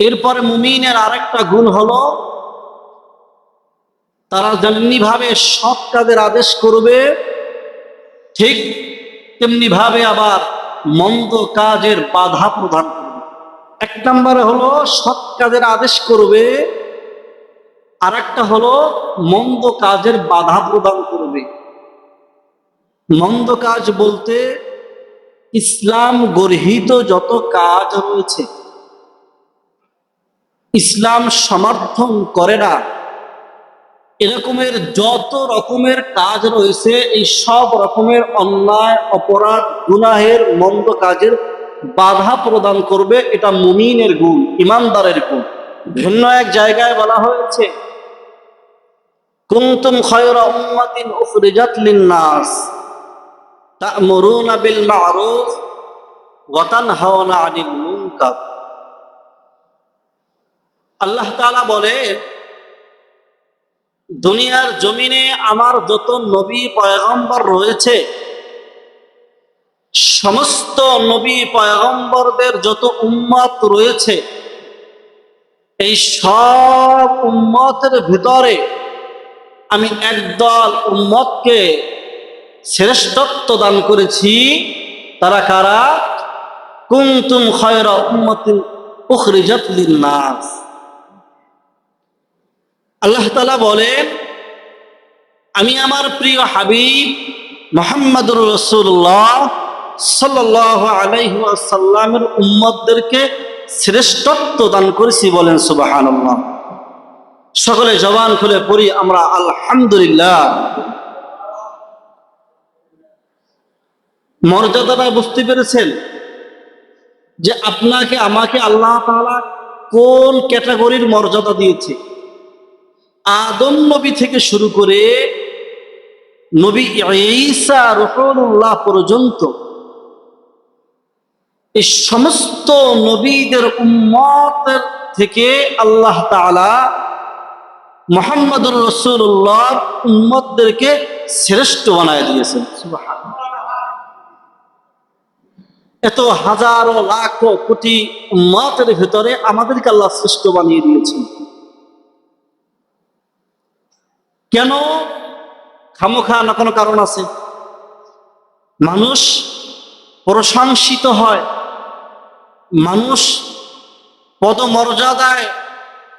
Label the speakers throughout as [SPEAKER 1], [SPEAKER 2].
[SPEAKER 1] এরপরে মুমিনের আরেকটা গুণ হলো, তারা যেমনি ভাবে সৎ কাজের আদেশ করবে, ঠিক তেমনি ভাবে আবার মন্দ কাজের বাধা প্রদান করবে। এক নম্বরে হলো, সৎ কাজের আদেশ করবে আর একটা হলো, মন্দ কাজের বাধা প্রদান করবে। মন্দ কাজ বলতে ইসলাম গর্হিত যত কাজ রয়েছে। ইসলাম সমর্থন করে না। এরকমের যত রকমের কাজ রয়েছে, এই সব রকমের অন্যায়, অপরাধ, গুনাহের, মন্দ কাজের বাধা প্রদান করবে এটা মুমিনের গুণ, ইমানদারের গুণ। ভিন্ন এক জায়গায় বলা হয়েছে, কুনতুম খয়রা উম্মাতিন উখরিজাত লিন-নাস। আল্লাহ বলে, দুনিয়ার জমিনে আমার যত নবী পয়গম্বর রয়েছে, সমস্ত নবী পয়গম্বরদের যত উম্মত রয়েছে, এই সব উম্মতের ভিতরে আমি একদল উম্মতকে শ্রেষ্ঠত্ব দান করেছি, তারা কারা? লিন-নাস। আল্লাহ বলেন, আমি আমার প্রিয় হাবিব মোহাম্মদুর রসুল্লাহ সাল্লাহ আলাইসাল্লামের উম্মতদেরকে শ্রেষ্ঠত্ব দান করেছি বলেন সুবাহান সকলে জবান খুলে পড়ি, আমরা আলহামদুলিল্লাহ। মর্যাদাটা বুঝতে পেরেছেন? যে আপনাকে, আমাকে আল্লাহ তাআলা কোন ক্যাটাগরির মর্যাদা দিয়েছে? আদম নবী থেকে শুরু করে নবী ঈসা পর্যন্ত এই সমস্ত নবীদের উম্মতের থেকে আল্লাহ তাআলা মোহাম্মদুর রসুল্লাহ উম্মতদেরকে শ্রেষ্ঠ বানায় দিয়েছেন। সুবহানাল্লাহ। এত হাজারো লাখ কোটি উম্মতের ভেতরে আমাদেরকে আল্লাহ শ্রেষ্ঠ বানিয়ে দিয়েছেন। কেন? খামোখা না কোনো কারণ আছে। মানুষ প্রশংসিত হয়। মানুষ পদমর্যাদায়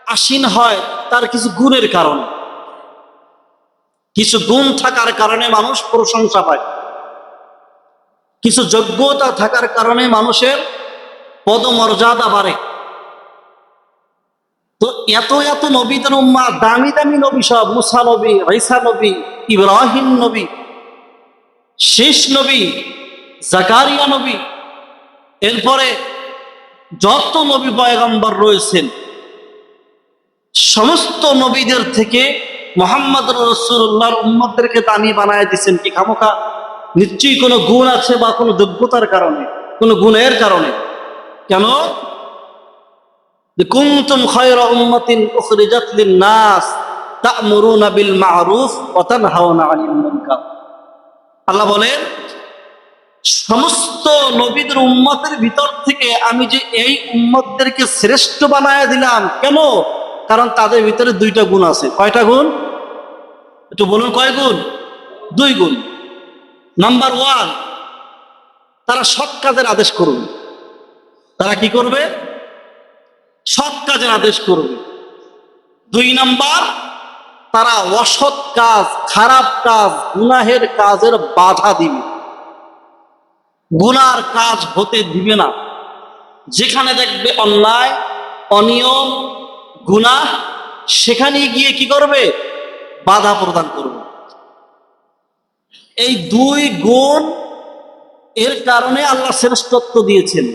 [SPEAKER 1] আসীন হয় তার কিছু গুণের কারণে। কিছু গুণ থাকার কারণে মানুষ প্রশংসা পায়। কিছু যোগ্যতা থাকার কারণে মানুষের পদমর্যাদা বাড়ে। তো এত এত নবীদের উম্মা দামি দামি নবী সব, মুসা নবী, ঈসা নবী, ইব্রাহিম নবী শেষ নবী, জাকারিয়া নবী, এরপরে যত নবী পয়গম্বর রয়েছেন, সমস্ত নবীদের থেকে মোহাম্মদ রসুল্লাহর উম্মতদেরকে দামি বানায় দিচ্ছেন কি খামোখা? নিশ্চয়ই কোনো গুণ আছে বা কোনো যোগ্যতার কারণে, কোনো গুণের কারণে। কেন? কুনতুম খায়রা উম্মাতিন উখরিজাত লিন-নাস তা'মুরুনা বিল মা'রুফ ওয়া তানহাউনা আনিল মুনকার। আল্লাহ বলেন, সমস্ত নবীদের উম্মতের ভিতর থেকে আমি যে এই উম্মতদেরকে শ্রেষ্ঠ বানায় দিলাম, কেন? কারণ তাদের ভিতরে দুইটা গুণ আছে। কয়টা গুণ? একটু বলুন কয় গুণ? দুই গুণ। নাম্বার ওয়ান তারা সৎ কাজের আদেশ করবে। তারা কি করবে? সৎ কাজের আদেশ করবে। দুই নাম্বার, তারা অসৎ কাজ, খারাপ কাজ, গুনাহের কাজের বাধা দিবে। গুনার কাজ হতে দিবে না। যেখানে দেখবে অন্যায়, অনিয়ম, গুনাহ, সেখানে গিয়ে কি করবে? বাধা প্রদান করবে। এই দুই গুণ এর কারণে আল্লাহ শ্রেষ্ঠত্ব দিয়েছেন।